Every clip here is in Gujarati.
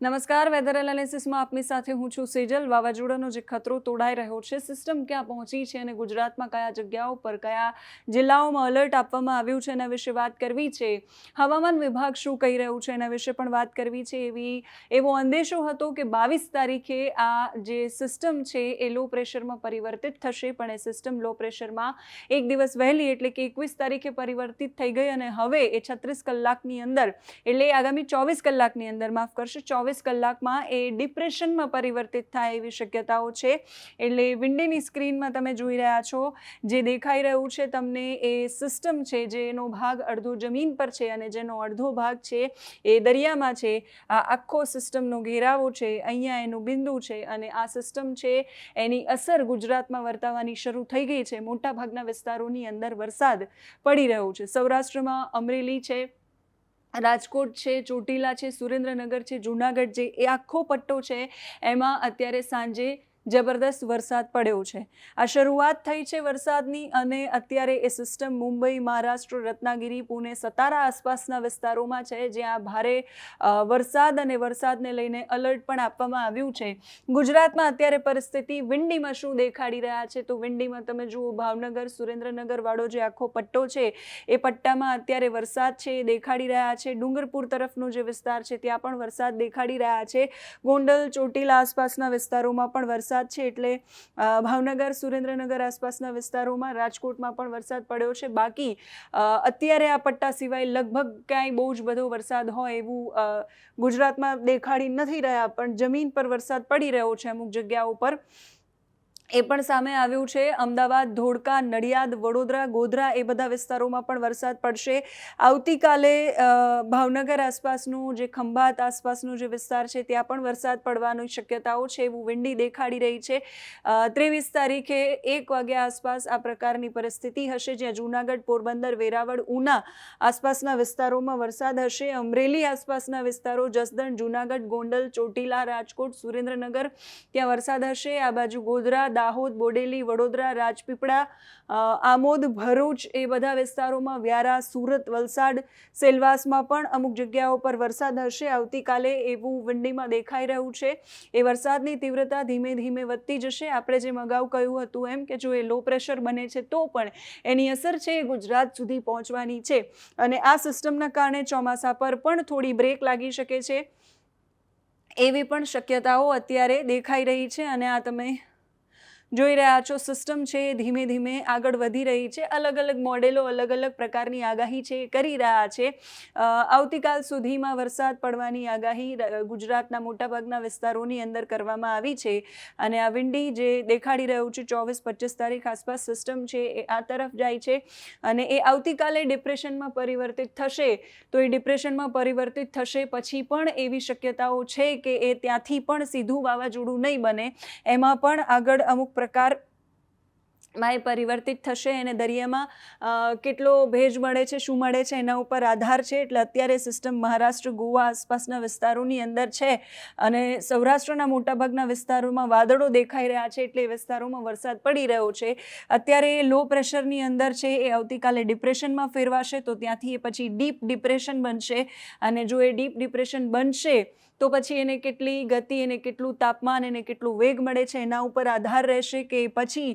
નમસ્કાર વેધર એનાલિસિસમાં આપની સાથે હું છું સેજલ. વાવાઝોડાનો જે ખતરો તોડાઈ રહ્યો છે સિસ્ટમ ક્યાં પહોંચી છે અને ગુજરાતમાં કયા જગ્યાઓ પર, કયા જિલ્લાઓમાં અલર્ટ આપવામાં આવ્યું છે એના વિશે વાત કરવી છે? હવામાન વિભાગ શું કહી રહ્યું છે એના વિશે પણ વાત કરવી છે. એવી, એવો અંદેશો હતો કે બાવીસ તારીખે આ જે સિસ્ટમ છે એ લો પ્રેશરમાં પરિવર્તિત થશે, પણ એ સિસ્ટમ લો પ્રેશરમાં એક દિવસ વહેલી, એટલે કે એકવીસ તારીખે પરિવર્તિત થઈ ગઈ અને હવે એ છત્રીસ કલાકની અંદર, એટલે આગામી ચોવીસ કલાકની અંદર, માફ કરશે, ચોવીસ કલાકમાં એ ડિપ્રેશનમાં પરિવર્તિત થાય એવી શક્યતાઓ છે. એટલે વિન્ડીની સ્ક્રીનમાં તમે જોઈ રહ્યા છો, જે દેખાઈ રહ્યું છે તમને એ સિસ્ટમ છે, જેનો ભાગ અડધો જમીન પર છે અને જેનો અડધો ભાગ છે એ દરિયામાં છે. આ આખો સિસ્ટમનો ઘેરાવો છે, અહીંયા એનું બિંદુ છે અને આ સિસ્ટમ છે, એની અસર ગુજરાતમાં વર્તાવાની શરૂ થઈ ગઈ છે. મોટાભાગના વિસ્તારોની અંદર વરસાદ પડી રહ્યો છે. સૌરાષ્ટ્રમાં અમરેલી છે રાજકોટ છે, ચોટીલા છે, સુરેન્દ્રનગર છે, જૂનાગઢ જે એ આખો પટ્ટો છે. એમાં અત્યારે સાંજે જબરદસ્ત વરસાદ પડ્યો છે. આ શરૂઆત થઈ છે વરસાદની અને અત્યારે એ સિસ્ટમ મુંબઈ, મહારાષ્ટ્ર, રત્નાગીરી, પુણે, સતારા આસપાસના વિસ્તારોમાં છે, જ્યાં ભારે વરસાદ અને વરસાદને લઈને અલર્ટ પણ આપવામાં આવ્યું છે. ગુજરાતમાં અત્યારે પરિસ્થિતિ વિંડીમાં શું દેખાડી રહ્યા છે? તો વિંડીમાં તમે જુઓ, ભાવનગર, સુરેન્દ્રનગર વાળો જે આખો પટ્ટો છે, એ પટ્ટામાં અત્યારે વરસાદ છે એ દેખાડી રહ્યા છે. ડુંગરપુર તરફનો જે વિસ્તાર છે, ત્યાં પણ વરસાદ દેખાડી રહ્યા છે. ગોંડલ, ચોટીલા આસપાસના વિસ્તારોમાં પણ વરસાદ છે એટલે ભાવનગર, સુરેન્દ્રનગર આસપાસના વિસ્તારોમાં રાજકોટમાં પણ વરસાદ પડ્યો છે. બાકી અત્યારે આ પટ્ટા સિવાય લગભગ ક્યાંય બહુ જ બધો વરસાદ હોય એવું ગુજરાતમાં દેખાડી નથી રહ્યા. પણ જમીન પર વરસાદ પડી રહ્યો છે અમુક જગ્યાઓ પર. એ પણ સામે આવ્યું છે. અમદાવાદ, ધોળકા, નડિયાદ, વડોદરા, ગોધરા એ બધા વિસ્તારોમાં પણ વરસાદ પડશે. આવતીકાલે ભાવનગર આસપાસનું જે ખંભાત આસપાસનું જે વિસ્તાર છે, ત્યાં પણ વરસાદ પડવાની શક્યતાઓ છે એવું વિંડી દેખાડી રહી છે. ત્રેવીસ તારીખે એક વાગ્યા આસપાસ આ પ્રકારની પરિસ્થિતિ હશે. જ્યાં જૂનાગઢ, પોરબંદર, વેરાવળ, ઉના આસપાસના વિસ્તારોમાં વરસાદ હશે. અમરેલી આસપાસના વિસ્તારો, જસદણ, જૂનાગઢ, ગોંડલ, ચોટીલા, રાજકોટ, સુરેન્દ્રનગર ત્યાં વરસાદ હશે. આ બાજુ ગોધરા દાહોદ, બોડેલી, વડોદરા, રાજપીપળા આમોદ, ભરૂચ એ બધા વિસ્તારોમાં વ્યારા, સુરત, વલસાડ, સેલવાસમાં પણ અમુક જગ્યાઓ પર વરસાદ હશે. આવતીકાલે એવું વિંડીમાં દેખાઈ રહ્યું છે. એ વરસાદની તીવ્રતા ધીમે ધીમે વધતી જશે. આપણે જેમ અગાઉ કહ્યું હતું એમ કે જો એ લો પ્રેશર બને છે તો પણ એની અસર છે એ ગુજરાત સુધી પહોંચવાની છે. અને આ સિસ્ટમના કારણે ચોમાસા પર પણ થોડી બ્રેક લાગી શકે છે. એવી પણ શક્યતાઓ અત્યારે દેખાઈ રહી છે અને આ તમે જોઈ રહ્યા છો સિસ્ટમ છે એ ધીમે ધીમે આગળ વધી રહી છે. અલગ અલગ મોડેલો, અલગ અલગ પ્રકારની આગાહી છે એ કરી રહ્યા છે. આવતીકાલ સુધીમાં વરસાદ પડવાની આગાહી ગુજરાતના મોટાભાગના વિસ્તારોની અંદર કરવામાં આવી છે. અને આ વિંડી જે દેખાડી રહ્યું છે, ચોવીસ પચીસ તારીખ આસપાસ સિસ્ટમ છે એ આ તરફ જાય છે. અને એ આવતીકાલે ડિપ્રેશનમાં પરિવર્તિત થશે. તો એ ડિપ્રેશનમાં પરિવર્તિત થશે પછી પણ એવી શક્યતાઓ છે કે એ ત્યાંથી પણ સીધું વાવાઝોડું નહીં બને. એમાં પણ આગળ અમુક પ્રકારમાં પરિવર્તિત થશે અને દરિયામાં કેટલો ભેજ મળે છે, શું મળે છે, એના ઉપર આધાર છે, એટલે અત્યારે સિસ્ટમ મહારાષ્ટ્ર, ગોવા આસપાસના વિસ્તારોની અંદર છે અને સૌરાષ્ટ્રના મોટાભાગના વિસ્તારોમાં વાદળો દેખાઈ રહ્યા છે, એટલે એ વિસ્તારોમાં વરસાદ પડી રહ્યો છે. અત્યારે લો પ્રેશરની અંદર છે, એ આવતીકાલે ડિપ્રેશનમાં ફેરવાશે, તો ત્યાંથી એ પછી ડીપ ડિપ્રેશન બનશે અને જો એ ડીપ ડિપ્રેશન બનશે તો પછી એને કેટલી ગતિ એને કેટલું તાપમાન એને કેટલું વેગ મળે છે એના ઉપર આધાર રહેશે કે પછી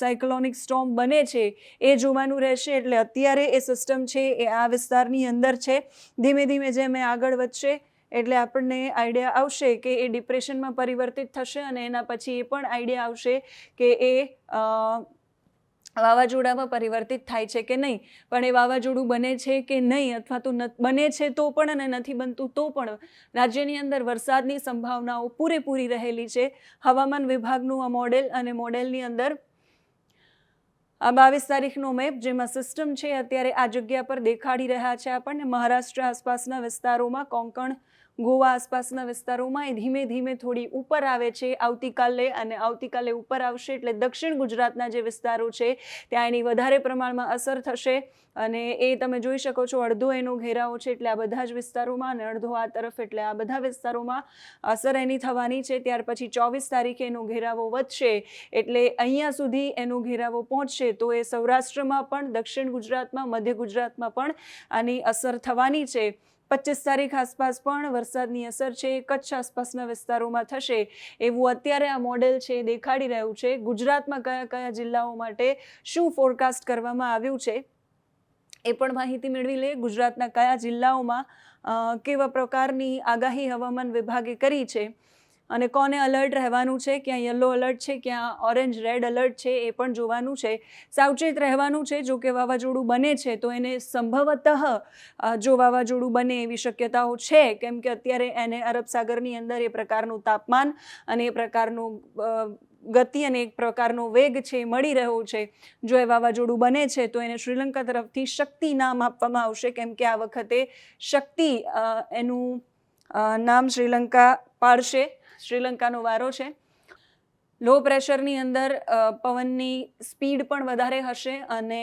સાયક્લોનિક સ્ટોમ બને છે એ જોવાનું રહેશે. એટલે અત્યારે એ સિસ્ટમ છે એ આ વિસ્તારની અંદર છે. ધીમે ધીમે જેમ એ આગળ વધશે, એટલે આપણને આઈડિયા આવશે કે એ ડિપ્રેશનમાં પરિવર્તિત થશે અને એના પછી એ પણ આઈડિયા આવશે કે એ વાવાઝોડામાં પરિવર્તિત થાય છે કે નહીં? પણ એ વાવાઝોડું બને છે કે નહીં? અથવા તો બને છે તો પણ અને નથી બનતું તો પણ? રાજ્યની અંદર વરસાદની સંભાવનાઓ પૂરેપૂરી રહેલી છે. હવામાન વિભાગનું આ મોડેલ અને મોડેલની અંદર આ બાવીસ તારીખનો મેપ, જેમાં સિસ્ટમ છે, અત્યારે આ જગ્યા પર દેખાડી રહ્યા છે આપણને. મહારાષ્ટ્ર આસપાસના વિસ્તારોમાં કોંકણ ગોવા આસપાસના વિસ્તારોમાં એ ધીમે ધીમે થોડી ઉપર આવે છે આવતીકાલે અને આવતીકાલે ઉપર આવશે એટલે દક્ષિણ ગુજરાતના જે વિસ્તારો છે, ત્યાં એની વધારે પ્રમાણમાં અસર થશે. અને એ તમે જોઈ શકો છો, અડધો એનો ઘેરાવો છે એટલે આ બધા જ વિસ્તારોમાં અને અડધો આ તરફ એટલે આ બધા વિસ્તારોમાં અસર એની થવાની છે. ત્યાર પછી ચોવીસ તારીખે એનો ઘેરાવો વધશે એટલે અહીંયા સુધી એનો ઘેરાવો પહોંચશે તો એ સૌરાષ્ટ્રમાં પણ, દક્ષિણ ગુજરાતમાં, મધ્ય ગુજરાતમાં પણ આની અસર થવાની છે. પચીસ તારીખ આસપાસ પણ વરસાદની અસર છે, કચ્છ આસપાસના વિસ્તારોમાં થશે એવું અત્યારે આ મોડેલ છે દેખાડી રહ્યું છે. ગુજરાતમાં કયા કયા જિલ્લાઓ માટે શું ફોરકાસ્ટ કરવામાં આવ્યું છે, એ પણ માહિતી મેળવી લે ગુજરાતના કયા જિલ્લાઓમાં કેવા પ્રકારની આગાહી હવામાન વિભાગે કરી છે અને કોને અલર્ટ રહેવાનું છે? ક્યાં યલો અલર્ટ છે? ક્યાં ઓરેન્જ રેડ અલર્ટ છે? એ પણ જોવાનું છે. સાવચેત રહેવાનું છે. જો કે વાવાઝોડું બને છે, તો એને સંભવતઃ જો વાવાઝોડું બને એવી શક્યતાઓ છે. કેમ કે અત્યારે એને અરબ સાગરની અંદર એ પ્રકારનું તાપમાન અને એ પ્રકારનું ગતિ અને એક પ્રકારનો વેગ છે એ મળી રહ્યો છે. જો એ વાવાઝોડું બને છે, તો એને શ્રીલંકા તરફથી શક્તિ નામ આપવામાં આવશે. કેમ કે આ વખતે શક્તિ એનું નામ શ્રીલંકા પાડશે. શ્રીલંકાનો વારો છે. લો પ્રેશરની અંદર પવનની સ્પીડ પણ વધારે હશે અને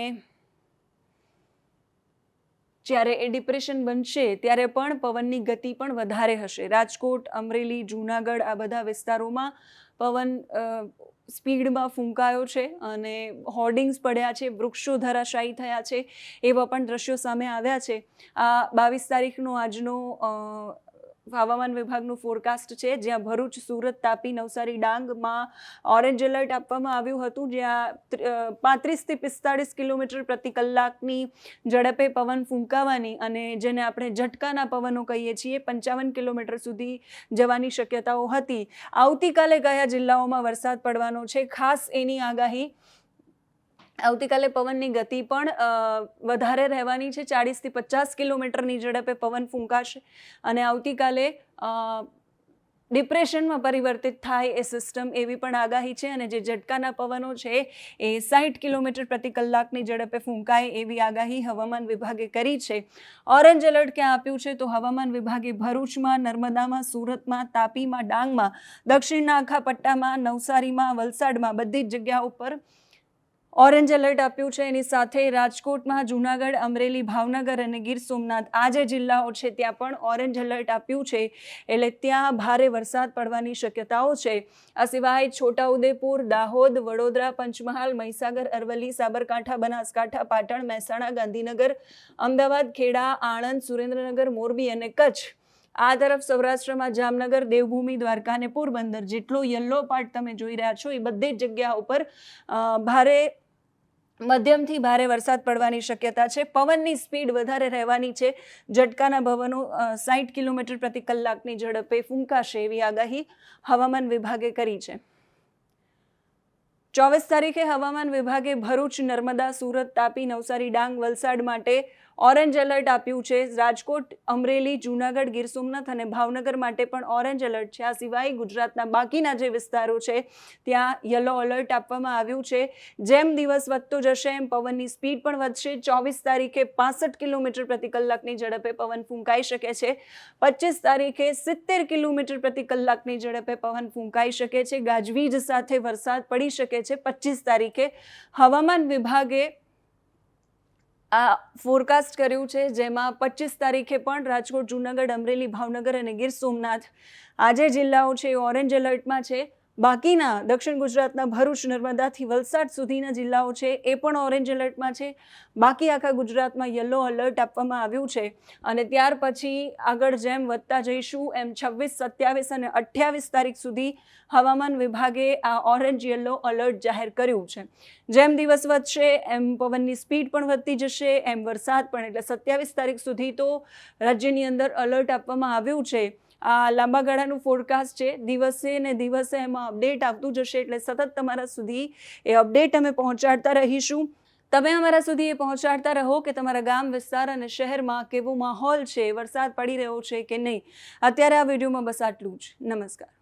જ્યારે એ ડિપ્રેશન બનશે, ત્યારે પણ પવનની ગતિ પણ વધારે હશે. રાજકોટ, અમરેલી, જૂનાગઢ આ બધા વિસ્તારોમાં પવન સ્પીડમાં ફૂંકાયો છે અને હોર્ડિંગ્સ પડ્યા છે, વૃક્ષો ધરાશાયી થયા છે એવા પણ દ્રશ્યો સામે આવ્યા છે. આ બાવીસ તારીખનો આજનો હવામાન વિભાગનું ફોરકાસ્ટ છે, જ્યાં ભરૂચ, સુરત, તાપી, નવસારી ડાંગમાં ઓરેન્જ એલર્ટ આપવામાં આવ્યું હતું, જ્યાં પાંત્રીસથી પિસ્તાળીસ કિલોમીટર પ્રતિ કલાકની ઝડપે પવન ફૂંકાવાની અને જેને આપણે ઝટકાના પવનો કહીએ છીએ, પંચાવન કિલોમીટર સુધી જવાની શક્યતાઓ હતી. આવતીકાલે કયા જિલ્લાઓમાં વરસાદ પડવાનો છે, ખાસ એની આગાહી આવતીકાલે પવનની ગતિ પણ વધારે રહેવાની છે. ચાળીસથી પચાસ કિલોમીટરની ઝડપે પવન ફૂંકાશે અને આવતીકાલે ડિપ્રેશનમાં પરિવર્તિત થાય એ સિસ્ટમ એવી પણ આગાહી છે અને જે ઝટકાના પવનો છે એ સાઠ કિલોમીટર પ્રતિ કલાકની ઝડપે ફૂંકાય એવી આગાહી હવામાન વિભાગે કરી છે. ઓરેન્જ એલર્ટ ક્યાં આપ્યું છે? તો હવામાન વિભાગે ભરૂચમાં, નર્મદામાં, સુરતમાં, તાપીમાં, ડાંગમાં, દક્ષિણના આખા પટ્ટામાં, નવસારીમાં, વલસાડમાં બધી જ જગ્યા પર ઓરેન્જ એલર્ટ આપ્યું છે. એની સાથે રાજકોટમાં જૂનાગઢ, અમરેલી, ભાવનગર અને ગીર સોમનાથ આ જે જિલ્લાઓ છે ત્યાં પણ ઓરેન્જ એલર્ટ આપ્યું છે. એટલે ત્યાં ભારે વરસાદ પડવાની શક્યતાઓ છે. આ સિવાય છોટાઉદેપુર, દાહોદ, વડોદરા, પંચમહાલ, મહીસાગર, અરવલ્લી, સાબરકાંઠા, બનાસકાંઠા, પાટણ, મહેસાણા, ગાંધીનગર, અમદાવાદ, ખેડા, આણંદ, સુરેન્દ્રનગર, મોરબી અને કચ્છ. આ તરફ સૌરાષ્ટ્રમાં જામનગર, દેવભૂમિ, દ્વારકા અને પોરબંદર જેટલો યલો પાર્ટ તમે જોઈ રહ્યા છો, એ બધી જ જગ્યા ઉપર ભારે મધ્યમથી ભારે વરસાદ પડવાની શક્યતા છે. પવનની સ્પીડ વધારે રહેવાની છે. ઝટકાના ભવનો સાઠ કિલોમીટર પ્રતિ કલાકની ઝડપે ફૂંકાશે એવી આગાહી હવામાન વિભાગે કરી છે. ચોવીસ તારીખે હવામાન વિભાગે ભરૂચ, નર્મદા, સુરત, તાપી, નવસારી, ડાંગ, વલસાડ માટે ઓરેન્જ એલર્ટ આપ્યું છે. રાજકોટ, અમરેલી, જૂનાગઢ, ગીર સોમનાથ અને ભાવનગર માટે પણ ઓરેન્જ એલર્ટ છે. આ સિવાય ગુજરાતના બાકીના જે વિસ્તારો છે, ત્યાં યલો એલર્ટ આપવામાં આવ્યું છે. જેમ દિવસ વધતો જશે, એમ પવનની સ્પીડ પણ વધશે. ચોવીસ તારીખે પાસઠ કિલોમીટર પ્રતિ કલાકની ઝડપે પવન ફૂંકાઈ શકે છે. પચીસ તારીખે સિત્તેર કિલોમીટર પ્રતિ કલાકની ઝડપે પવન ફૂંકાઈ શકે છે. ગાજવીજ સાથે વરસાદ પડી શકે છે. પચીસ તારીખે હવામાન વિભાગે આ ફોરકાસ્ટ કર્યું છે, જેમાં પચીસ તારીખે પણ રાજકોટ, જૂનાગઢ, અમરેલી, ભાવનગર અને ગીર સોમનાથ. આ જે જિલ્લાઓ છે એ ઓરેન્જ એલર્ટમાં છે. બાકીના દક્ષિણ ગુજરાતના ભરૂચ, નર્મદાથી વલસાડ સુધીના જિલ્લાઓ છે, એ પણ ઓરેન્જ એલર્ટમાં છે. બાકી આખા ગુજરાતમાં યલો એલર્ટ આપવામાં આવ્યું છે. અને ત્યાર પછી આગળ જેમ વધતા જઈશું, એમ છવ્વીસ, સત્યાવીસ અને અઠ્યાવીસ તારીખ સુધી હવામાન વિભાગે આ ઓરેન્જ યલો એલર્ટ જાહેર કર્યું છે. જેમ દિવસ વધશે, એમ પવનની સ્પીડ પણ વધતી જશે, એમ વરસાદ પણ, એટલે સત્યાવીસ તારીખ સુધી તો રાજ્યની અંદર એલર્ટ આપવામાં આવ્યું છે. લાંબા ગાળાનું ફોરકાસ્ટ છે. દિવસે ને દિવસે એમાં અપડેટ આવતું જશે એટલે સતત તમારા સુધી એ અપડેટ અમે પહોંચાડતા રહીશું. તમે અમારા સુધી એ પહોંચાડતા રહો કે તમારા ગામ, વિસ્તાર અને શહેરમાં કેવો માહોલ છે, વરસાદ પડી રહ્યો છે કે નહીં? અત્યારે આ વિડીયોમાં બસ આટલું જ. નમસ્કાર.